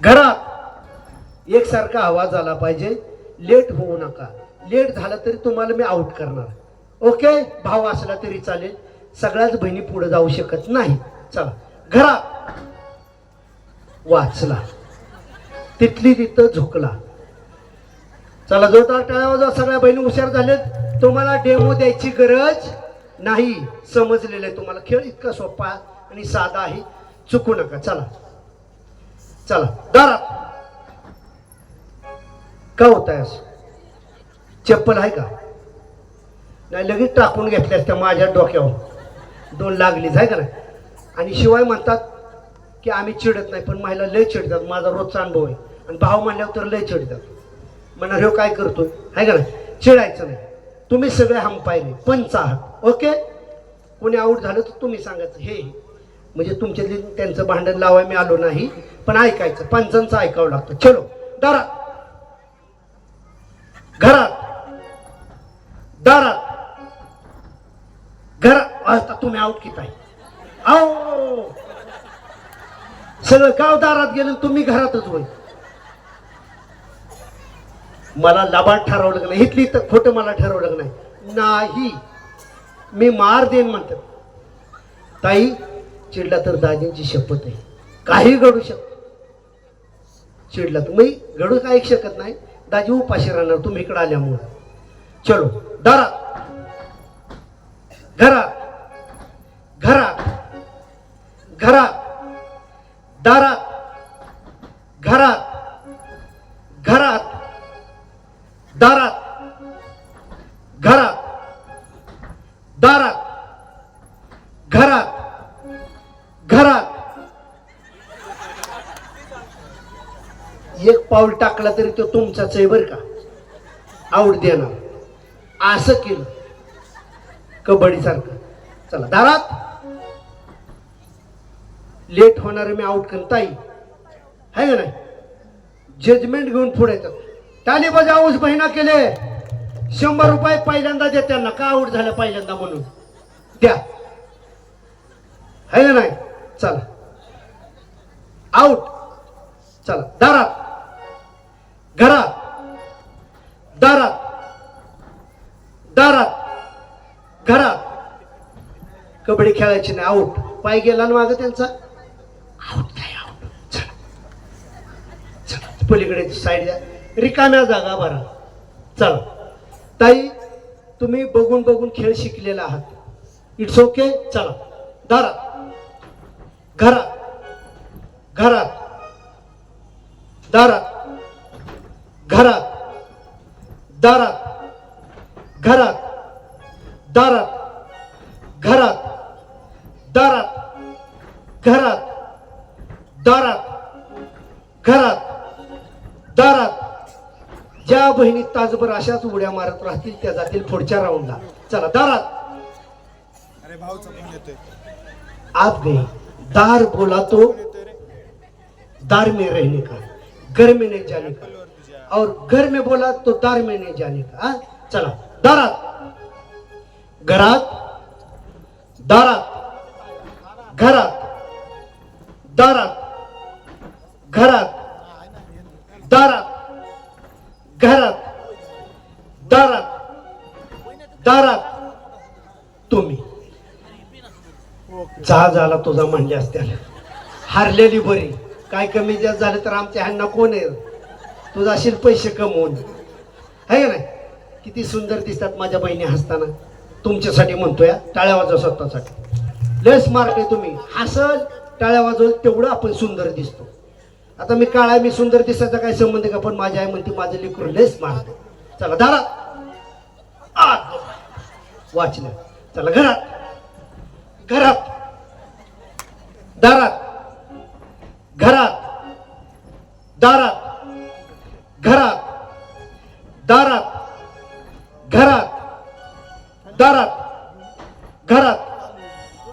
घरात एकसारखा आवाज आला पाहिजे. लेट होऊ नका. लेट झालं तरी तुम्हाला मी आउट करणार. ओके भाव असला तरी चालेल. सगळ्याच बहिणी पुढे जाऊ शकत नाही. चला. घरात वाचला. तिथली तिथं झोकला. चला जोरदार टाळ्या वाजवा. सगळ्या बहिणी हुशार झालेत. तुम्हाला डेमो द्यायची गरज नाही. समजलेलं आहे तुम्हाला. खेळ इतका सोपा आणि साधा आहे. चुकू नका. चला. चला दारा. का होत आहे असं? चप्पल आहे का? नाही लगेच टाकून घेतल्यास त्या माझ्या डोक्यावर. दोन लागलीच आहे का नाही? आणि शिवाय म्हणतात की आम्ही चिडत नाही पण महिला लय चिडतात. माझा रोजचा अनुभव आहे. आणि भाव म्हणल्यावर तर लय चिडतात. म्हणणार ह्यो काय करतोय? आहे का नाही? चिडायचं नाही. तुम्ही सगळे हम पाहिले पंच आहात. ओके? कोणी आऊट झालं तर तुम्ही सांगायचं हे. म्हणजे तुमच्यातली त्यांचं भांडण लावाय मी आलो नाही पण ऐकायचं पंचांचं ऐकावं लागतं. चलो दारात घरात दारात घरात आता तुम्ही आऊट किती आहे? आओ. सगळं गाव दारात गेलं तुम्ही घरातच होईल मला लबाड ठरवलं का नाही. इथली तर खोटं मला ठरवलं का नाही. नाही. मी मार देईन म्हणतात. ताई चिडला तर दाजींची शपथ आहे काही घडू शकत चिडला तुम्ही घडू काही शकत नाही दाजी उपाशी राहणार तुम्ही इकडे आल्यामुळं चलो दारा घरा घरा घरा दारा घरात घरात दारात घरात दारात एक पाऊल टाकला तरी तो तुमचाच आहे बरं का? आऊट देणार असं केलं. कबड्डी सारखं चला दारात. लेट होणार मी आऊट करता ताई. आहे का नाही? जजमेंट घेऊन पुढे येतात. ताली बजावूस बहिणा केले. शंभर रुपये पहिल्यांदा द्या त्यांना. का आऊट झालं पहिल्यांदा म्हणून? द्या. आहे का नाही? चला. आऊट चला दारात. घरात दारात दारात घरात. कबड्डी खेळायची नाही आऊट पाय गेला ना मागं त्यांचा? आऊट नाही आऊट चला पलीकडे साईड द्या रिकाम्या जागा बरा चला. ताई तुम्ही बघून बघून खेळ शिकलेला आहात. इट्स ओके चला. दारात. घरात. घरात. दारात. घरात दारात घरात दारात घरात दारात घरात दारात घरात दारात ज्या बहिणी तासभर अशाच उड्या मारत राहतील त्या जातील पुढच्या राऊंडला चला दारात अरे येतोय. आप गए दार बोला तो दार में रहने का घर में नहीं जाने का. और घर में बोला तो दार में नहीं जाने का। हाँ? चला। दारात। घरात। दारात। घरात। दारात। घरात। दारात। घरात। दारात। दारात। तुम्ही। जा झाला तुझा म्हणले असत्याला हारलेली बरी. काय कमी जास्त झालं तर आमच्या ह्यांना कोण आहे? तू जाशील पैसे कमवून. आहे का नाही? किती सुंदर दिसतात माझ्या बहिणी हसताना. तुमच्यासाठी म्हणतोय टाळ्या वाजव स्वतःसाठी. लस स्मार्ट आहे तुम्ही. हसल टाळ्या वाजवल तेवढं आपण सुंदर दिसतो. आता मी काळा मी सुंदर दिसायचा काय संबंध आहे का? पण माझी आई म्हणते माझं लेकरू लस स्मार्ट चला दारात. वाचलं. चला घरात. घरात. दारात. घरात दारात घरात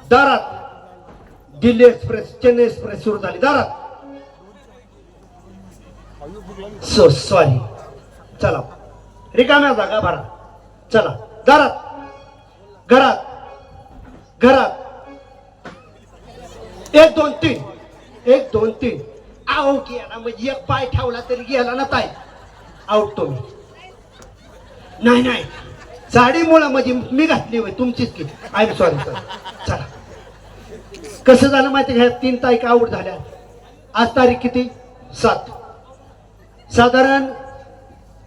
दारात. दिल्ली एक्सप्रेस चेन्नई एक्सप्रेस सुरू झाली. दारात. सो सॉरी चला. रिकाम्या जागा भरा. चला. दारात. घरात. घरात. एक दोन तीन. एक दोन तीन. अहो गेला म्हणजे एक पाय ठेवला तरी गेला ना ताई. आउट तुम्ही मी नाही नाही. साडी मुळामध्ये मी घातली होय तुमचीच की. आय सॉरी सर चला. कसं झालं माहिती ह्या तीन तारीख आऊट झाल्या. आज तारीख किती? सात. साधारण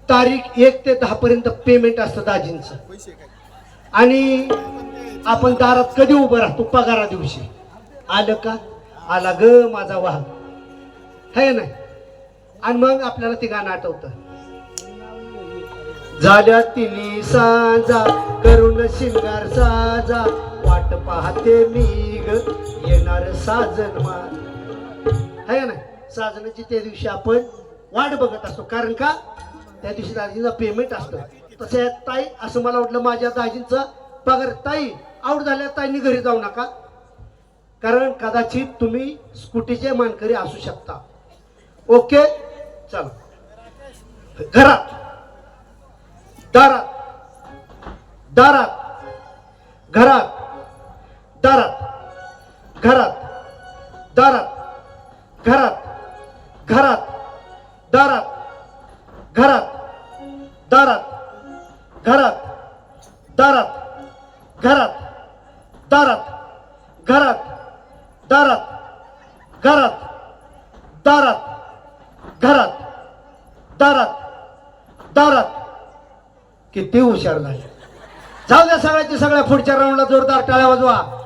तारीख एक ते दहा पर्यंत पेमेंट असतं दाजींचं. काय आणि आपण दारात कधी उभं राहतो? पगारा दिवशी. आलं का? आला ग माझा वाघ. है नाही आणि मग आपल्याला ते गाणं आठवतं. झाल्या तिनी साजा करून शिंगार साजा. वाट पाहते मी ग येणार साजन मार ना साजनाची त्या दिवशी आपण वाट बघत असतो. कारण का? त्या दिवशी दाजींचा पेमेंट असतो. तसं ताई असं मला वाटलं माझ्या दाजींचा पगार. ताई आऊट झाल्या ताईंनी घरी जाऊ नका. कारण कदाचित तुम्ही स्कूटीचे मानकरी असू शकता. ओके चला. घरात. दारात दारात घरात दारात घरात दारात घरात घरात दारात घरात दारात घरात दारात घरात दारात घरात दारात घरात दारात घरात दारात दारात की ते हुशार झाले. जाऊ द्या सगळ्याची सगळ्या पुढच्या राऊंडला जोरदार टाळ्या वाजवा.